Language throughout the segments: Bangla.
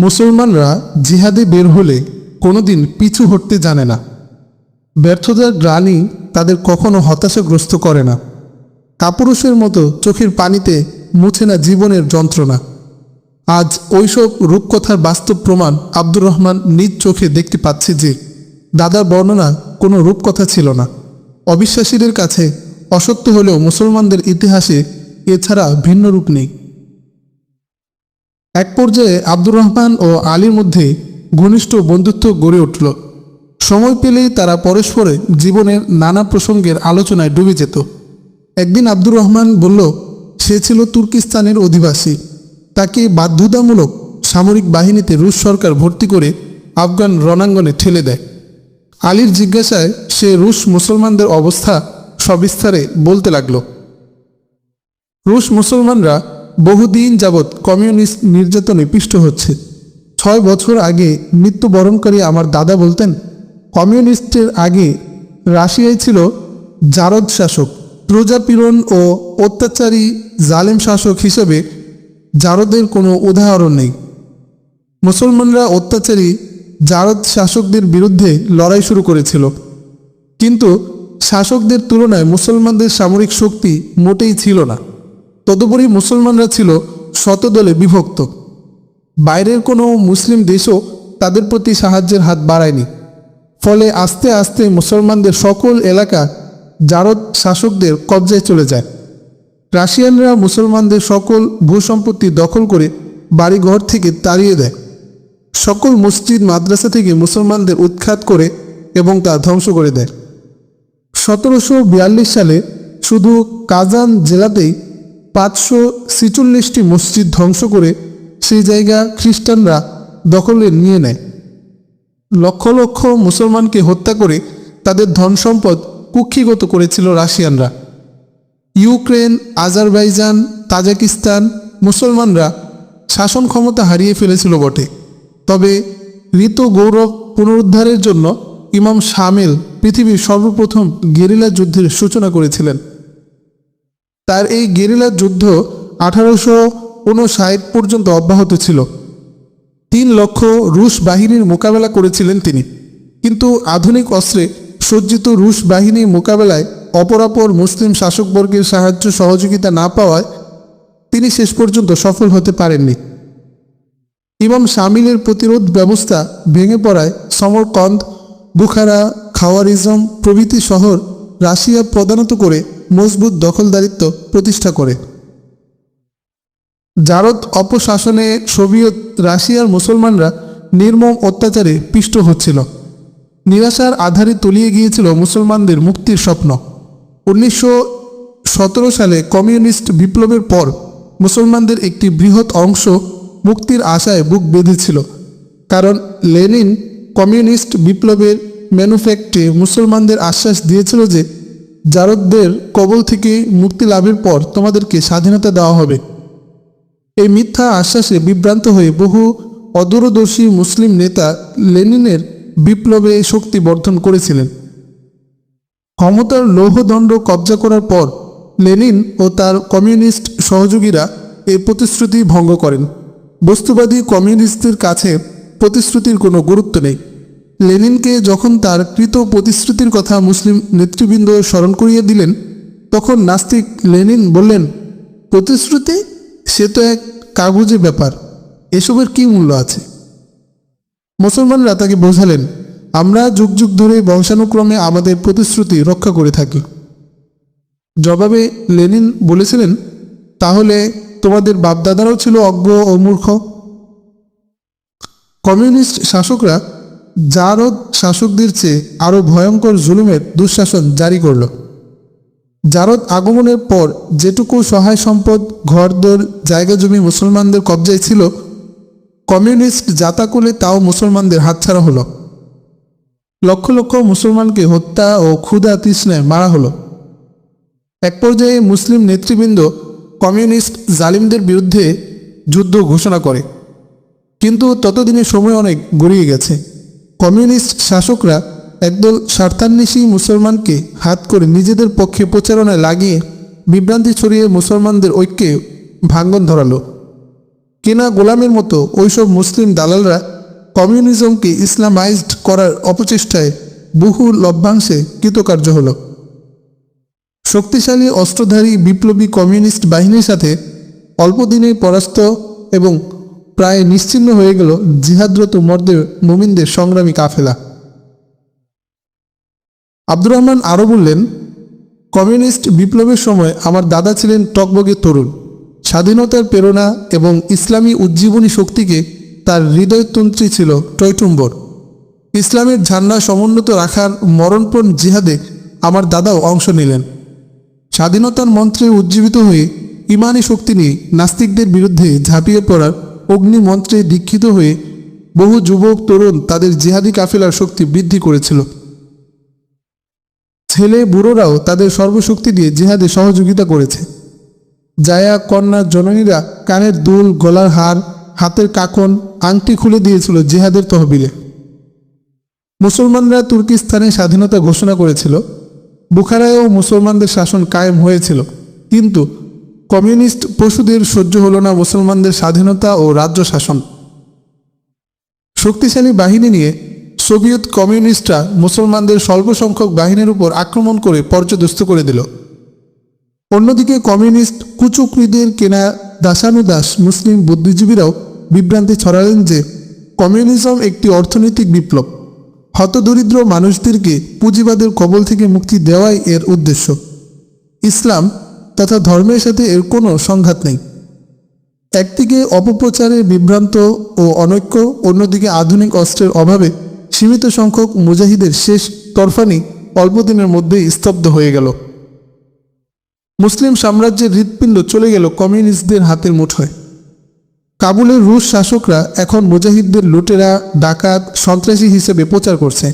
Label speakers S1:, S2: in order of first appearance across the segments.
S1: মুসলমানরা জিহাদে বের হলে কোনোদিন পিছু হটতে জানে না। ব্যর্থতার গ্লানি তাদের কখনো হতাশাগ্রস্ত করে না। কাপুরুষের মতো চোখের পানিতে মুছে না জীবনের যন্ত্রণা। আজ ওইসব রূপকথার বাস্তব প্রমাণ আব্দুর রহমান নিজ চোখে দেখতে পাচ্ছে যে, দাদার বর্ণনা কোনো রূপকথা ছিল না। অবিশ্বাসীদের কাছে অসত্য হলেও মুসলমানদের ইতিহাসে এছাড়া ভিন্ন রূপ নেই। এক পর্যায়ে আব্দুর রহমান ও আলীর মধ্যে ঘনিষ্ঠ বন্ধুত্ব গড়ে উঠল। সময় পেলেই তারা পরস্পরে জীবনের নানা প্রসঙ্গের আলোচনায় ডুবে যেত। একদিন আব্দুর রহমান বলল, সে ছিল তুর্কিস্তানের অধিবাসী। তাকে বাধ্যতামূলক সামরিক বাহিনীতে রুশ সরকার ভর্তি করে আফগান রণাঙ্গনে ঠেলে দেয়। আলীর জিজ্ঞাসায় সে রুশ মুসলমানদের অবস্থা সবিস্তারে বলতে লাগল। রুশ মুসলমানরা বহুদিন যাবৎ কমিউনিস্ট নির্যাতনে পিষ্ট হচ্ছে। ছয় বছর আগে মৃত্যুবরণকারী আমার দাদা বলতেন, কমিউনিস্টের আগে রাশিয়ায় ছিল জারদ শাসক, প্রজাপীড়ন ও অত্যাচারী জালেম শাসক হিসেবে জারদের কোনো উদাহরণ নেই। মুসলমানরা অত্যাচারী জারদ শাসকদের বিরুদ্ধে লড়াই শুরু করেছিল। কিন্তু শাসকদের তুলনায় মুসলমানদের সামরিক শক্তি মোটেই ছিল না। তদুপরি মুসলমানরা ছিল শতদলে বিভক্ত। বাইরের কোনো মুসলিম দেশও তাদের প্রতি সাহায্যের হাত বাড়ায়নি। ফলে আস্তে আস্তে মুসলমানদের সকল এলাকা জারদ শাসকদের কবজায় চলে যায়। রাশিয়ানরা মুসলমানদের সকল ভূসম্পত্তি দখল করে বাড়িঘর থেকে তাড়িয়ে দেয়। সকল মসজিদ, মাদ্রাসা থেকে মুসলমানদের উৎখাত করে এবং তা ধ্বংস করে দেয়। সতেরোশো বিয়াল্লিশ সালে শুধু কাজান জেলাতেই পাঁচশো ছিচল্লিশটি মসজিদ ধ্বংস করে সেই জায়গা খ্রিস্টানরা দখলে নিয়ে নেয়। লক্ষ লক্ষ মুসলমানকে হত্যা করে তাদের ধন সম্পদ কুক্ষিগত করেছিল রাশিয়ানরা। ইউক্রেন, আজারবাইজান, তাজাকিস্তান মুসলমানরা শাসন ক্ষমতা হারিয়ে ফেলেছিল বটে। তবে ঋত গৌরব পুনরুদ্ধারের জন্য ইমাম শামিল পৃথিবীর সর্বপ্রথম গেরিলা যুদ্ধের সূচনা করেছিলেন। তার এই গেরিলা যুদ্ধ আঠারোশো উনষাট পর্যন্ত অব্যাহত ছিল। তিন লক্ষ রুশ বাহিনীর মোকাবেলা করেছিলেন তিনি। কিন্তু আধুনিক অস্ত্রে সজ্জিত রুশ বাহিনীর মোকাবেলায় অপরাপর মুসলিম শাসকবর্গের সাহায্য সহযোগিতা না পাওয়ায় তিনি শেষ পর্যন্ত সফল হতে পারেননি। ইমাম শামিলের প্রতিরোধ ব্যবস্থা ভেঙে পড়ায় সমরকন্দ, বুখারা, খাওয়ারিজম প্রভৃতি শহর রাশিয়া প্রদানত করে মজবুত দখলদারিত্ব প্রতিষ্ঠা করে। জারদ অপশাসনে সোভিয়েত রাশিয়ার মুসলমানরা নির্মম অত্যাচারে পিষ্ট হচ্ছিল। নিরাশার আধারে তলিয়ে গিয়েছিল মুসলমানদের মুক্তির স্বপ্ন। উনিশশো সতেরো সালে কমিউনিস্ট বিপ্লবের পর মুসলমানদের একটি বৃহৎ অংশ মুক্তির আশায় বুক বেঁধেছিল। কারণ লেনিন কমিউনিস্ট বিপ্লবের ম্যানুফ্যাক্টে মুসলমানদের আশ্বাস দিয়েছিল যে জারদদের কবল থেকে মুক্তি লাভের পর তোমাদেরকে স্বাধীনতা দেওয়া হবে। এই মিথ্যা আশ্বাসে বিভ্রান্ত হয়ে বহু অদূরদর্শী মুসলিম নেতা লেনিনের বিপ্লবে শক্তি বর্ধন করেছিলেন। ক্ষমতার লৌহদণ্ড কবজা করার পর লেনিন ও তার কমিউনিস্ট সহযোগীরা এই প্রতিশ্রুতি ভঙ্গ করেন। বস্তুবাদী কমিউনিস্টদের কাছে প্রতিশ্রুতির কোনো গুরুত্ব নেই। লেনিনকে যখন তার কৃত প্রতিশ্রুতির কথা মুসলিম নেতৃবৃন্দ স্মরণ করিয়ে দিলেন, তখন নাস্তিক লেনিন বললেন, প্রতিশ্রুতি? সে তো এক কাগজে ব্যাপার। এসবের কি মূল্য আছে? মুসলমানরা তাকে বোঝালেন, আমরা যুগ যুগ ধরে বংশানুক্রমে আমাদের প্রতিশ্রুতি রক্ষা করে থাকি। জবাবে লেনিন বলেছিলেন, তাহলে তোমাদের বাপদাদারাও ছিল অজ্ঞ ও মূর্খ? কমিউনিস্ট শাসকরা জারদ শাসকদের চেয়ে আরও ভয়ঙ্কর জুলুমের দুঃশাসন জারি করল। জারদ আগমনের পর যেটুকু সহায় সম্পদ, ঘরদোর, জায়গা জমি মুসলমানদের কবজায় ছিল, কমিউনিস্ট জাতাকুলে তাও মুসলমানদের হাতছাড়া হলো। লক্ষ লক্ষ মুসলমানকে হত্যা ও ক্ষুধা তৃষ্ণায় মারা হলো। এক পর্যায়ে মুসলিম নেতৃবৃন্দ কমিউনিস্ট জালিমদের বিরুদ্ধে যুদ্ধ ঘোষণা করে। কিন্তু ততদিনে সময় অনেক গড়িয়ে গেছে। কমিউনিস্ট শাসকরা একদল স্বার্থান্বেষী মুসলমানকে হাত করে নিজেদের পক্ষে প্রচারণায় লাগিয়ে বিভ্রান্তি ছড়িয়ে মুসলমানদের ঐক্যে ভাঙ্গন ধরালো। কেনা গোলামের মতো ওইসব মুসলিম দালালরা কমিউনিজমকে ইসলামাইজড করার অপচেষ্টায় বহু লভ্যাংশে কৃতকার্য হল। শক্তিশালী অস্ত্রধারী বিপ্লবী কমিউনিস্ট বাহিনীর সাথে অল্প দিনেই পরাস্ত এবং প্রায় নিশ্চিহ্ন হয়ে গেল জিহাদরত মর্দে মুমিনদের সংগ্রামী কাফেলা। আব্দুর রহমান আরও বললেন, কমিউনিস্ট বিপ্লবের সময় আমার দাদা ছিলেন টকবগে তরুণ। স্বাধীনতার প্রেরণা এবং ইসলামী উজ্জীবনী শক্তিকে তার হৃদয়তন্ত্রী ছিল টয়টুম্বর। ইসলামের ঝান্ডা সমুন্নত রাখার মরণপণ জিহাদে আমার দাদাও অংশ নিলেন। স্বাধীনতার মন্ত্রে উজ্জীবিত হয়ে ইমানি শক্তি নিয়ে নাস্তিকদের বিরুদ্ধে ঝাঁপিয়ে পড়ার অগ্নি মন্ত্রে দীক্ষিত হয়ে বহু যুবক, তরুণ তাদের জিহাদি কাফেলার শক্তি বৃদ্ধি করেছিল। ছেলে, বুড়োরাও তাদের সর্বশক্তি দিয়ে জিহাদে সহযোগিতা করেছে। জায়া, কন্যা, জননীরা কানের দুল, গলার হার, হাতের কাকন, আংটি খুলে দিয়েছিল জিহাদের তহবিলে। মুসলমানরা তুর্কিস্তানে স্বাধীনতা ঘোষণা করেছিল। বুখারায়ও মুসলমানদের শাসন কায়েম হয়েছিল। কিন্তু কমিউনিস্ট পশুদের সহ্য হল না মুসলমানদের স্বাধীনতা ও রাজ্য শাসন। শক্তিশালী বাহিনী নিয়ে সোভিয়েত কমিউনিস্টরা মুসলমানদের স্বল্প সংখ্যক বাহিনীর উপর আক্রমণ করে পর্যদস্ত করে দিল। অন্যদিকে কমিউনিস্ট কুচক্রীদের কেনা দাসানুদাস মুসলিম বুদ্ধিজীবীরাও বিভ্রান্তি ছড়ালেন যে কমিউনিজম একটি অর্থনৈতিক বিপ্লব। হতদরিদ্র মানুষদেরকে পুঁজিবাদের কবল থেকে মুক্তি দেওয়াই এর উদ্দেশ্য। ইসলাম তথা ধর্মের সাথে এর কোনো সংঘাত নেই। একদিকে অপপ্রচারে বিভ্রান্ত ও অনৈক্য, অন্যদিকে আধুনিক অস্ত্রের অভাবে সীমিত সংখ্যক মুজাহিদের শেষ তরফানি অল্প দিনের মধ্যেই স্তব্ধ হয়ে গেল। মুসলিম সাম্রাজ্যের হৃৎপিণ্ড চলে গেল কমিউনিস্টদের হাতের মুঠোয়। কাবুলের রুশ শাসকরা এখন মুজাহিদদের লুটেরা, ডাকাত, সন্ত্রাসী হিসেবে প্রচার করছে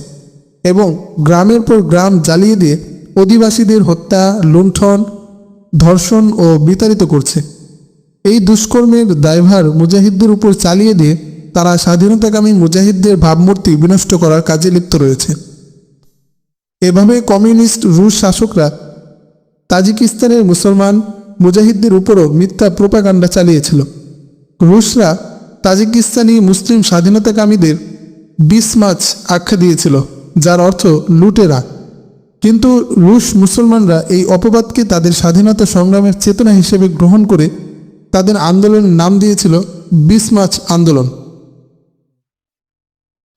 S1: এবং গ্রামের পর গ্রাম জ্বালিয়ে দিয়ে অধিবাসীদের হত্যা, লুণ্ঠন ধর্ষণ ও বিতাড়িত করছে। এই দুষ্কর্মের দায়ভার মুজাহিদদের উপর চালিয়ে দিয়ে তারা স্বাধীনতাকামী মুজাহিদদের ভাবমূর্তি বিনষ্ট করার কাজে লিপ্ত রয়েছে। এভাবে কমিউনিস্ট রুশ শাসকরা তাজিকিস্তানের মুসলমান মুজাহিদদের উপরও মিথ্যা প্রোপাগান্ডা চালিয়েছিল। রুশরা তাজিকিস্তানি মুসলিম স্বাধীনতাকামীদের বিষ মাছ আখ্যা দিয়েছিল, যার অর্থ লুটেরা। কিন্তু রুশ মুসলমানরা এই অপবাদকে তাদের স্বাধীনতা সংগ্রামের চেতনা হিসেবে গ্রহণ করে তাদের আন্দোলনের নাম দিয়েছিল বিষ মাছ আন্দোলন।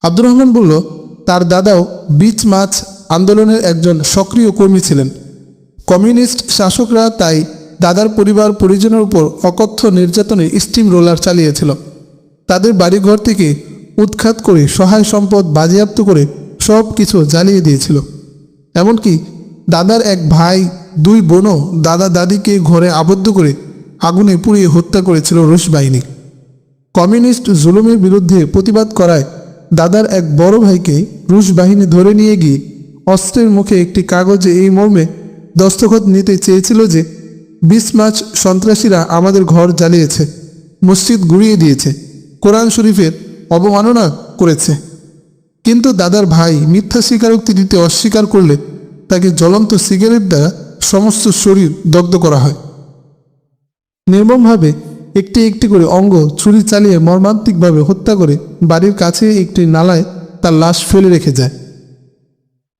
S1: আব্দুর রহমান বলল, তার দাদাও বিচ মাছ আন্দোলনের একজন সক্রিয় কর্মী ছিলেন। কমিউনিস্ট শাসকরা তাই দাদার পরিবার পরিজনের উপর অকথ্য নির্যাতনের স্টিম রোলার চালিয়েছিল। তাদের বাড়িঘর থেকে উৎখাত করে সহায় সম্পদ বাজেয়াপ্ত করে সব কিছু জ্বালিয়ে দিয়েছিল। এমনকি দাদার এক ভাই, দুই বোনও দাদা দাদিকে ঘরে আবদ্ধ করে আগুনে পুড়িয়ে হত্যা করেছিল রুশ বাহিনী। কমিউনিস্ট জুলুমের বিরুদ্ধে প্রতিবাদ করায় দাদার এক বড় ভাইকে রুশ বাহিনী ধরে নিয়ে গিয়ে অস্ত্রের মুখে একটি কাগজে এই মর্মে দস্তখত নিতে চেয়েছিল যে, বিশ মার্চ সন্ত্রাসীরা আমাদের ঘর জ্বালিয়েছে, মসজিদ গুড়িয়ে দিয়েছে, কোরআন শরীফের অবমাননা করেছে। কিন্তু দাদার ভাই মিথ্যা স্বীকারোক্তি দিতে অস্বীকার করলে তাকে জ্বলন্ত সিগারেট দ্বারা সমস্ত শরীর দগ্ধ করা হয়। নির্মমভাবে একটি একটি করে অঙ্গ ছুরি চালিয়ে মর্মান্তিকভাবে হত্যা করে বাড়ির কাছে একটি নালায় তার লাশ ফেলে রেখে যায়।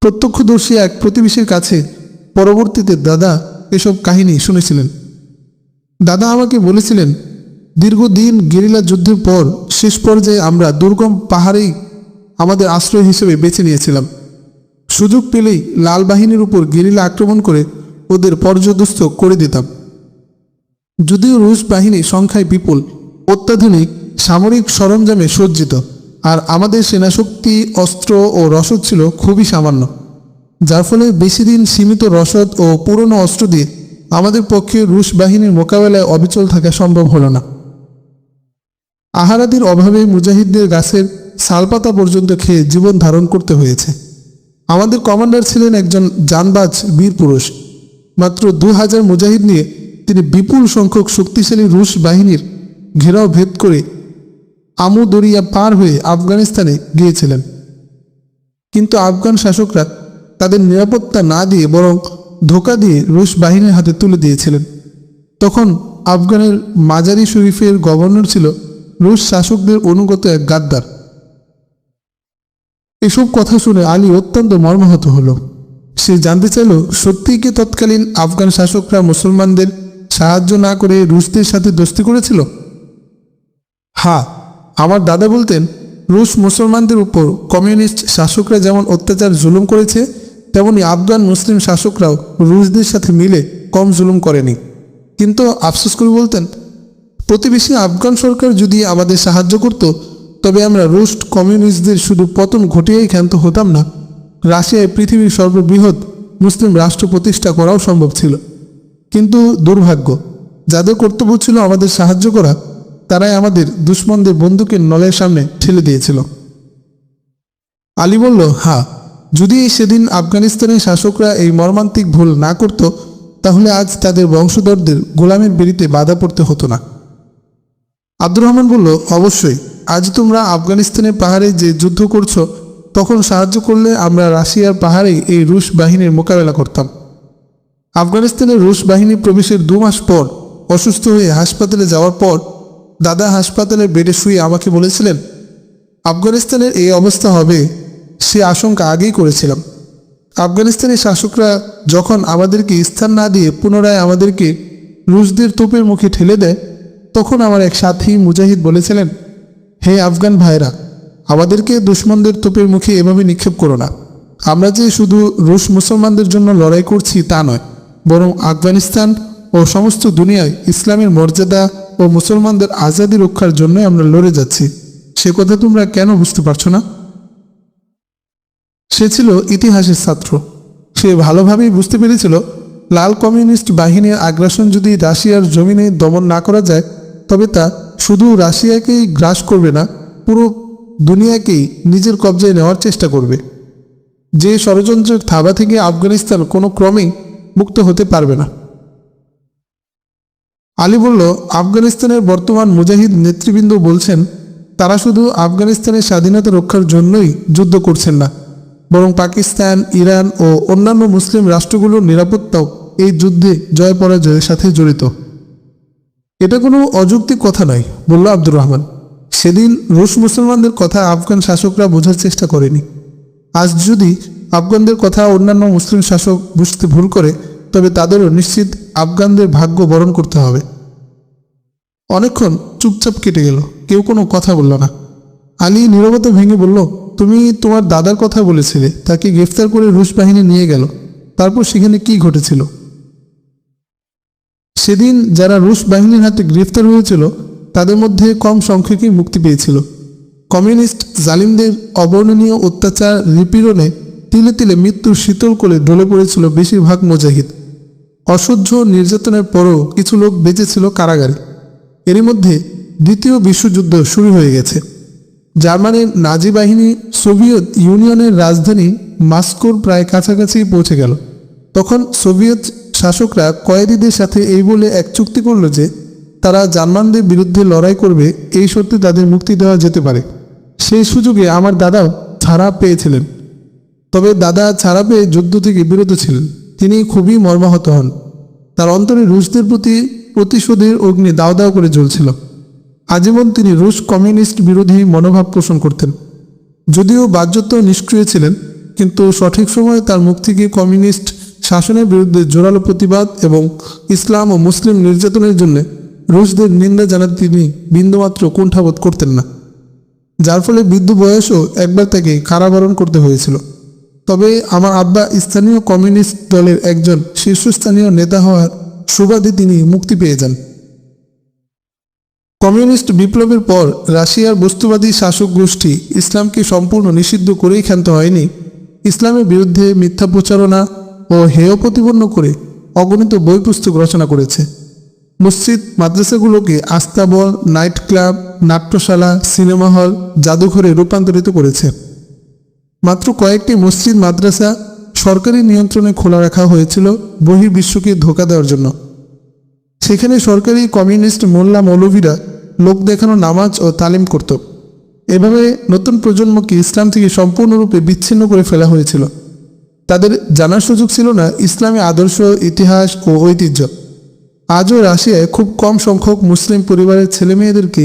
S1: প্রত্যক্ষদর্শী এক প্রতিবেশীর কাছে পরবর্তীতে দাদা এসব কাহিনী শুনেছিলেন। দাদা আমাকে বলেছিলেন, দীর্ঘদিন গেরিলা যুদ্ধের পর শেষ পর্যায়ে আমরা দুর্গম পাহাড়েই আমাদের আশ্রয় হিসেবে বেছে নিয়েছিলাম। সুযোগ পেলেই লাল বাহিনীর উপর গেরিলা আক্রমণ করে ওদের পর্যদস্ত করে দিতাম। যদিও রুশ বাহিনী সংখ্যায় বিপুল, অত্যাধুনিক, সামরিক সরঞ্জামে সজ্জিত, আর আমাদের সেনাশক্তি, অস্ত্র ও রসদ ছিল খুবই সামান্য, যার ফলে বেশি দিন সীমিত রসদ ও পুরনো অস্ত্র দিয়ে আমাদের পক্ষে রুশ বাহিনীর মোকাবেলায় অবিচল থাকা সম্ভব হলো না। আহারাদির অভাবে মুজাহিদদের গাছের শালপাতা পর্যন্ত খেয়ে জীবন ধারণ করতে হয়েছে। আমাদের কমান্ডার ছিলেন একজন জানবাজ বীর পুরুষ। মাত্র দু হাজার মুজাহিদ নিয়ে তিনি বিপুল সংখ্যক শক্তিশালী রুশ বাহিনীর ঘেরাও ভেদ করে আমু দরিয়া পার হয়ে আফগানিস্তানে গিয়েছিলেন। কিন্তু আফগান শাসকরা তাদের নিরাপত্তা না দিয়ে বরং ধোকা দিয়ে রুশ বাহিনীর হাতে তুলে দিয়েছিলেন। তখন আফগানের মাজারি শরীফের গভর্নর ছিল রুশ শাসকদের অনুগত এক গাদ্দার। এসব কথা শুনে আলী অত্যন্ত মর্মাহত হল। সে জানতে চাইল, সত্যিই কি তৎকালীন আফগান শাসকরা মুসলমানদের সাহায্য না করে রুশদের সাথে দোস্তি করেছিল? হ্যাঁ আমার দাদা বলতেন, রুশ মুসলমানদের উপর কমিউনিস্ট শাসকরা যেমন অত্যাচার জুলুম করেছে, তেমনি আফগান মুসলিম শাসকরাও রুশদের সাথে মিলে কম জুলুম করেনি। কিন্তু আফসোস করে বলতেন, প্রতিবেশী আফগান সরকার যদি আমাদের সাহায্য করত তবে আমরা রুশ কমিউনিস্টদের শুধু পতন ঘটিয়েই ক্ষান্ত হতাম না। রাশিয়ায় পৃথিবীর সর্ববৃহৎ মুসলিম রাষ্ট্র প্রতিষ্ঠা করাও সম্ভব ছিল। কিন্তু দুর্ভাগ্য, যাদের কর্তব্য ছিল আমাদের সাহায্য করা, তারাই আমাদের দুশ্মনদের বন্দুকের নলের সামনে ঠেলে দিয়েছিল। আলী বলল হ্যাঁ যদি সেদিন আফগানিস্তানের শাসকরা এই মর্মান্তিক ভুল না করত, তাহলে আজ তাদের বংশধরদের গোলামের বেরিতে বাধা পড়তে হতো না। আব্দুর রহমান বলল, অবশ্যই। আজ তোমরা আফগানিস্তানের পাহাড়ে যে যুদ্ধ করছ, তখন সাহায্য করলে আমরা রাশিয়ার পাহাড়ে এই রুশ বাহিনীর মোকাবেলা করতাম। আফগানিস্তানের রুশ বাহিনী প্রবেশের দু মাস পর অসুস্থ হয়ে হাসপাতালে যাওয়ার পর দাদা হাসপাতালের বেডে শুয়ে আমাকে বলেছিলেন, আফগানিস্তানের এই অবস্থা হবে, সে আশঙ্কা আগেই করেছিলাম। আফগানিস্তানের শাসকরা যখন আমাদেরকে স্থান না দিয়ে পুনরায় আমাদেরকে রুশদের তোপের মুখে ঠেলে দেয়, তখন আমার এক সাথী মুজাহিদ বলেছিলেন হে আফগান ভাইরা, আমাদেরকে দুশ্মনদের তোপের মুখে এভাবে নিক্ষেপ করো না। আমরা যে শুধু রুশ মুসলমানদের জন্য লড়াই করছি তা নয়, বরং আফগানিস্তান ও সমস্ত দুনিয়ায় ইসলামের মর্যাদা ও মুসলমানদের আজাদি রক্ষার জন্যই আমরা লড়ে যাচ্ছি। সে কথা তোমরা কেন বুঝতে পারছ না? সে ছিল ইতিহাসের ছাত্র। সে ভালোভাবেই বুঝতে পেরেছিল, লাল কমিউনিস্ট বাহিনীর আগ্রাসন যদি রাশিয়ার জমিনে দমন না করা যায় তবে তা শুধু রাশিয়াকেই গ্রাস করবে না, পুরো দুনিয়াকেই নিজের কবজায় নেওয়ার চেষ্টা করবে। যে ষড়যন্ত্রের থাবা থেকে আফগানিস্তান কোনো ক্রমেই মুক্ত হতে পারবে না। আলী বলল, আফগানিস্তানের বর্তমান মুজাহিদ নেতৃবৃন্দ বলছেন, তারা শুধু আফগানিস্তানের স্বাধীনতা রক্ষার জন্যই যুদ্ধ করছেন না, বরং পাকিস্তান, ইরান ও অন্যান্য মুসলিম রাষ্ট্রগুলোর নিরাপত্তাও এই যুদ্ধে জয় পরাজয়ের সাথে জড়িত। এটা কোনো অযৌক্তিক কথা নয়, বলল আব্দুর রহমান। সেদিন রুশ মুসলমানদের কথা আফগান শাসকরা বোঝার চেষ্টা করেনি। আজ যদি আফগানদের কথা অন্যান্য মুসলিম শাসক বুঝতে ভুল করে, তবে তাদেরও নিশ্চিত আফগানদের ভাগ্য বরণ করতে হবে। অনেকক্ষণ চুপচাপ কেটে গেল, কেউ কোনো কথা বলল না। আলী নীরবতা ভেঙে বলল, তুমি তোমার দাদার কথা বলেছিলে, তাকে গ্রেফতার করে রুশ বাহিনী নিয়ে গেল। তারপর সেখানে কি ঘটেছিল? সেদিন যারা রুশ বাহিনীর হাতে গ্রেফতার হয়েছিল, তাদের মধ্যে কম সংখ্যকই মুক্তি পেয়েছিল। কমিউনিস্ট জালিমদের অবর্ণনীয় অত্যাচার নিপীড়নে তিলে তিলে মৃত্যুর শীতল কোলে ঢলে পড়েছিল বেশিরভাগ মুজাহিদ। অসহ্য নির্যাতনের পরও কিছু লোক বেঁচেছিল কারাগারে। এরই মধ্যে দ্বিতীয় বিশ্বযুদ্ধ শুরু হয়ে গেছে। জার্মানির নাজি বাহিনী সোভিয়েত ইউনিয়নের রাজধানী মাস্কোর প্রায় কাছাকাছি পৌঁছে গেল। তখন সোভিয়েত শাসকরা কয়েদিদের সাথে এই বলে এক চুক্তি করল যে তারা জার্মানদের বিরুদ্ধে লড়াই করবে, এই শর্তে তাদের মুক্তি দেওয়া যেতে পারে। সেই সুযোগে আমার দাদাও ছাড়া পেয়েছিলেন। তবে দাদা ছাড়া পেয়ে যুদ্ধ থেকে বিরত ছিলেন। তিনি খুবই মর্মাহত হন। তার অন্তরে রুশদের প্রতি প্রতিশোধের অগ্নি দাও দাও করে জ্বলছিল। আজীবন তিনি রুশ কমিউনিস্ট বিরোধী মনোভাব পোষণ করতেন। যদিও বাহ্যত নিষ্ক্রিয় ছিলেন, কিন্তু সঠিক সময়ে তার মুখ থেকে কমিউনিস্ট শাসনের বিরুদ্ধে জোরালো প্রতিবাদ এবং ইসলাম ও মুসলিম নির্যাতনের জন্য রুশদের নিন্দা জানাতে তিনি বিন্দুমাত্র কুণ্ঠাবোধ করতেন না, যার ফলে বৃদ্ধ বয়সও একবার তাকে কারাবরণ করতে হয়েছিল। তবে আমার আব্বা স্থানীয় কমিউনিস্ট দলের একজন শীর্ষস্থানীয় নেতা হওয়ার সুবাদে তিনি মুক্তি পেয়ে যান। কমিউনিস্ট বিপ্লবের পর রাশিয়ার বস্তুবাদী শাসক গোষ্ঠী ইসলামকে সম্পূর্ণ নিষিদ্ধ করেই ক্ষান্ত হয়নি। ইসলামের বিরুদ্ধে মিথ্যা প্রচারণা ও হেয় প্রতিপন্ন করে অগণিত বই পুস্তক রচনা করেছে। মসজিদ, মাদ্রাসাগুলোকে আস্তাবল নাইট ক্লাব, নাট্যশালা, সিনেমা হল, জাদুঘরে রূপান্তরিত করেছে। মাত্র কয়েকটি মসজিদ, মাদ্রাসা সরকারি নিয়ন্ত্রণে খোলা রাখা হয়েছিল বহির্বিশ্বকে ধোকা দেওয়ার জন্য। সেখানে সরকারি কমিউনিস্ট মোল্লা মৌলভীরা লোক দেখানো নামাজ ও তালিম করত। এভাবে নতুন প্রজন্মকে ইসলাম থেকে সম্পূর্ণরূপে বিচ্ছিন্ন করে ফেলা হয়েছিল। তাদের জানার সুযোগ ছিল না ইসলামী আদর্শ, ইতিহাস ও ঐতিহ্য। আজও রাশিয়ায় খুব কম সংখ্যক মুসলিম পরিবারের ছেলেমেয়েদেরকে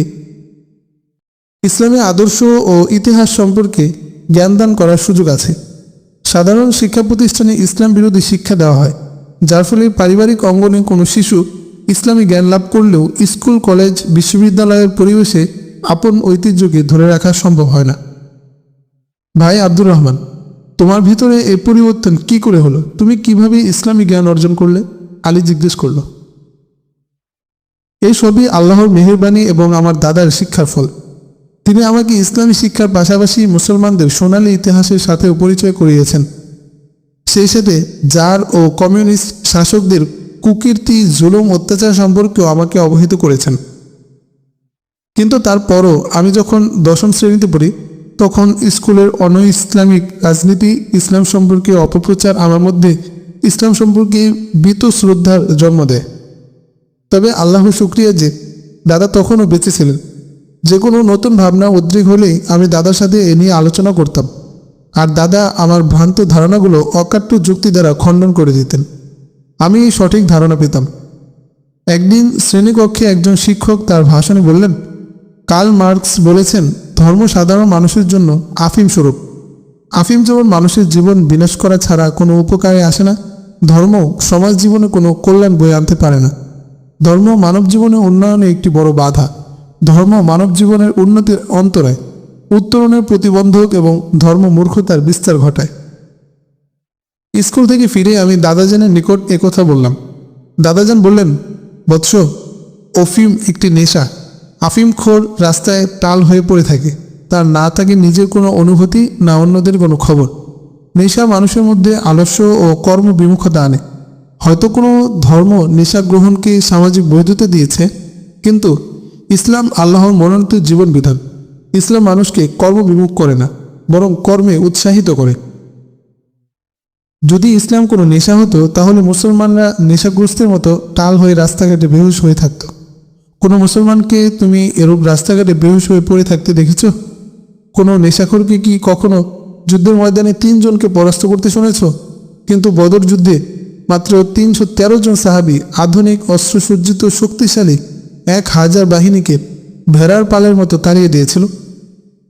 S1: ইসলামী আদর্শ ও ইতিহাস সম্পর্কে জ্ঞানদান করার সুযোগ আছে। সাধারণ শিক্ষা প্রতিষ্ঠানে ইসলাম বিরোধী শিক্ষা দেওয়া হয়, যার ফলে পারিবারিক অঙ্গনে কোনো শিশু ইসলামী জ্ঞান লাভ করলেও স্কুল, কলেজ, বিশ্ববিদ্যালয়ের পরিবেশে আপন ঐতিহ্যকে ধরে রাখা সম্ভব হয় না। ভাই আব্দুর রহমান তোমার ভিতরে এই পরিবর্তন কি করে হলো? তুমি কীভাবে ইসলামী জ্ঞান অর্জন করলে? আলী জিজ্ঞেস করল। এই সবই আল্লাহর মেহেরবানি এবং আমার দাদার শিক্ষার ফল। তিনি আমাকে ইসলামী শিক্ষার পাশাপাশি মুসলমানদের সোনালী ইতিহাসের সাথেও পরিচয় করিয়েছেন। সেই সাথে জার ও কমিউনিস্ট শাসকদের কুকীর্তি, জুলুম, অত্যাচার সম্পর্কেও আমাকে অবহিত করেছেন। কিন্তু তারপরও আমি যখন দশম শ্রেণীতে পড়ি তখন স্কুলের অন ইসলামিক রাজনীতি, ইসলাম সম্পর্কে অপপ্রচার আমার মধ্যে, ইসলাম সম্পর্কে বিত শ্রদ্ধার জন্ম দেয়। তবে আল্লাহ শুক্রিয়া যে দাদা তখনও বেঁচে ছিলেন। যে কোনো নতুন ভাবনা উদ্রেক হলেই আমি দাদার সাথে এ নিয়ে আলোচনা করতাম। আর দাদা আমার ভ্রান্ত ধারণাগুলো অকাট্য যুক্তি দ্বারা খণ্ডন করে দিতেন। আমি সঠিক ধারণা পেতাম। একদিন শ্রেণীকক্ষে একজন শিক্ষক তার ভাষণে বললেন, কার্ল মার্কস বলেছেন ধর্ম সাধারণ মানুষের জন্য আফিম স্বরূপ। আফিম যেমন মানুষের জীবন বিনাশ করা ছাড়া কোনো উপকারে আসে না, ধর্ম সমাজ জীবনে কোনো কল্যাণ বয়ে আনতে পারে না। ধর্ম মানব জীবনে উন্নয়নে একটি বড় বাধা। ধর্ম মানব জীবনের উন্নতির অন্তরায় উত্তরণের প্রতিবন্ধক এবং ধর্ম মূর্খতার বিস্তার ঘটায়। স্কুল থেকে ফিরে আমি দাদাজানের নিকট একথা বললাম। দাদাজান বললেন, বৎস, অফিম একটি নেশা। আফিম খোর রাস্তায় টাল হয়ে পড়ে থাকে। তার না থাকে নিজের কোনো অনুভূতি, না অন্যদের কোনো খবর। নেশা মানুষের মধ্যে আলস্য ও কর্মবিমুখতা আনে। হয়তো কোনো ধর্ম নেশা গ্রহণকে সামাজিক বৈধতা দিয়েছে, কিন্তু ইসলাম আল্লাহর মনোনীত জীবন বিধান। ইসলাম মানুষকে কর্মবিমুখ করে না, বরং কর্মে উৎসাহিত করে। যদি ইসলাম কোনো নেশা হতো, তাহলে মুসলমানরা নেশাগ্রস্তের মতো টাল হয়ে রাস্তাঘাটে বেহুশ হয়ে থাকতো। কোনো মুসলমানকে তুমি এরূপ রাস্তাঘাটে বেহুশ হয়ে পড়ে থাকতে দেখেছ? কোনো নেশাখোরকে কি কখনো যুদ্ধের ময়দানে তিনজনকে পরাস্ত করতে শুনেছ? কিন্তু বদর যুদ্ধে মাত্র তিনশো তেরো জন সাহাবি আধুনিক, অস্ত্রসজ্জিত, শক্তিশালী এক হাজার বাহিনীকে ভেড়ার পালের মতো তাড়িয়ে দিয়েছিল।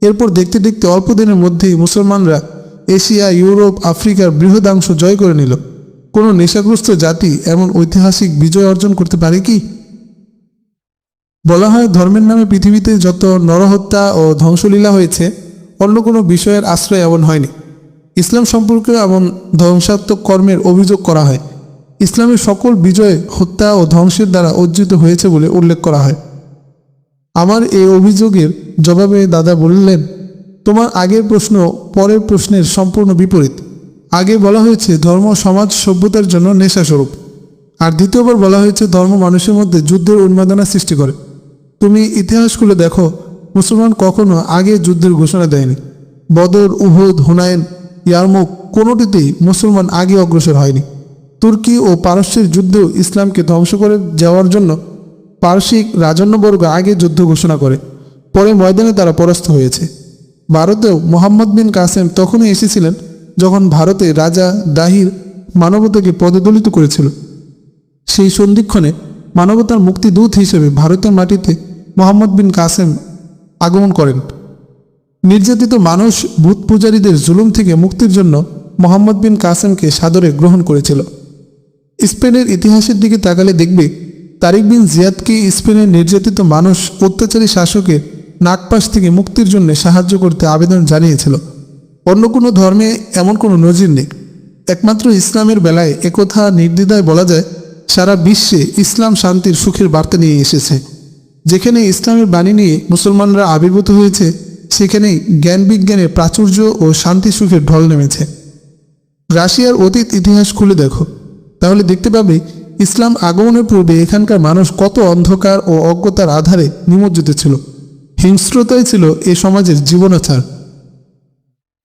S1: এরপর দেখতে দেখতে অল্প দিনের মধ্যেই মুসলমানরা এশিয়া, ইউরোপ, আফ্রিকার বৃহদাংশ জয় করে নিল। কোনো নেশাগ্রস্ত জাতি এমন ঐতিহাসিক বিজয় অর্জন করতে পারে কি? বলা হয় ধর্মের নামে পৃথিবীতে যত নরহত্যা ও ধ্বংসলীলা হয়েছে, অন্য কোনো বিষয়ের আশ্রয় এমন হয়নি। ইসলাম সম্পর্কে এমন ধ্বংসাত্মক কর্মের অভিযোগ করা হয়। ইসলামের সকল বিজয়, হত্যা ও ধ্বংসের দ্বারা অর্জিত হয়েছে বলে উল্লেখ করা হয়। আমার এই অভিযোগের জবাবে দাদা বললেন, তোমার আগের প্রশ্ন পরের প্রশ্নের সম্পূর্ণ বিপরীত। আগে বলা হয়েছে ধর্ম, সমাজ, সভ্যতার জন্য নেশাস্বরূপ। আর দ্বিতীয়বার বলা হয়েছে ধর্ম মানুষের মধ্যে যুদ্ধের উন্মাদনা সৃষ্টি করে। তুমি ইতিহাসগুলো দেখো, মুসলমান কখনো আগে যুদ্ধের ঘোষণা দেয়নি। বদর, উহুদ হুনায়ন ইয়ারমুক কোনোটিতেই মুসলমান আগে অগ্রসর হয়নি। তুর্কি ও পারস্যের যুদ্ধেও ইসলামকে ধ্বংস করে যাওয়ার জন্য পারসিক রাজন্যবর্গ আগে যুদ্ধ ঘোষণা করে, পরে ময়দানে তারা পরাস্ত হয়েছে। ভারতেও মোহাম্মদ বিন কাসেম তখনই এসেছিলেন যখন ভারতে রাজা দাহির মানবতাকে পদদলিত করেছিল। সেই সন্ধিক্ষণে মানবতার মুক্তিদূত হিসেবে ভারতের মাটিতে মোহাম্মদ বিন কাসেম আগমন করেন। নির্যাতিত মানুষ, ভূত পূজারীদের জুলুম থেকে মুক্তির জন্য মোহাম্মদ বিন কাসেমকে সাদরে গ্রহণ করেছিল। স্পেনের ইতিহাসের দিকে তাকালে দেখবে, তারিক বিন জিয়াদকে স্পেনের নির্যাতিত মানুষ, অত্যাচারী শাসকের নাগপাশ থেকে মুক্তির জন্য সাহায্য করতে আবেদন জানিয়েছিল? অন্য কোনো ধর্মে এমন কোনো নজির নেই। একমাত্র ইসলামের বেলায় একথা নির্দ্বিধায় বলা যায়, সারা বিশ্বে ইসলাম শান্তির সুখের বার্তা নিয়ে এসেছে। যেখানে ইসলামের বাণী নিয়ে মুসলমানরা আবির্ভূত হয়েছে, সেখানেই জ্ঞান বিজ্ঞানের প্রাচুর্য ও শান্তি সুখের ঢল নেমেছে। রাশিয়ার অতীত ইতিহাস খুলে দেখো। তাহলে দেখতে পাবে, ইসলাম আগমনের পূর্বে এখানকার মানুষ কত অন্ধকার ও অজ্ঞতার আধারে নিমজ্জিত ছিল। হিংস্রতাই ছিল এ সমাজের জীবনাচার।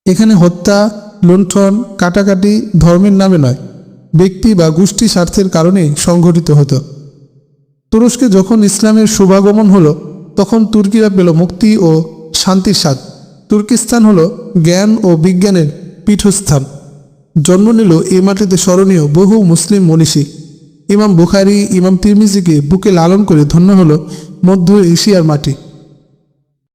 S1: এখানে হত্যা, লুণ্ঠন, কাটাকাটি ধর্মের নামে নয়, ব্যক্তি বা গোষ্ঠী স্বার্থের কারণে সংঘটিত হতো। তুরস্কে যখন ইসলামের শুভাগমন হলো, তখন তুর্কিরা পেল মুক্তি ও শান্তির স্বাদ। তুর্কিস্তান হলো জ্ঞান ও বিজ্ঞানের পীঠস্থান। জন্ম নিল এ মাটিতে স্মরণীয় বহু মুসলিম মনীষী। ইমাম বুখারি, ইমাম তিরমিজিকে বুকে লালন করে ধন্য হলো মধ্য এশিয়ার মাটি।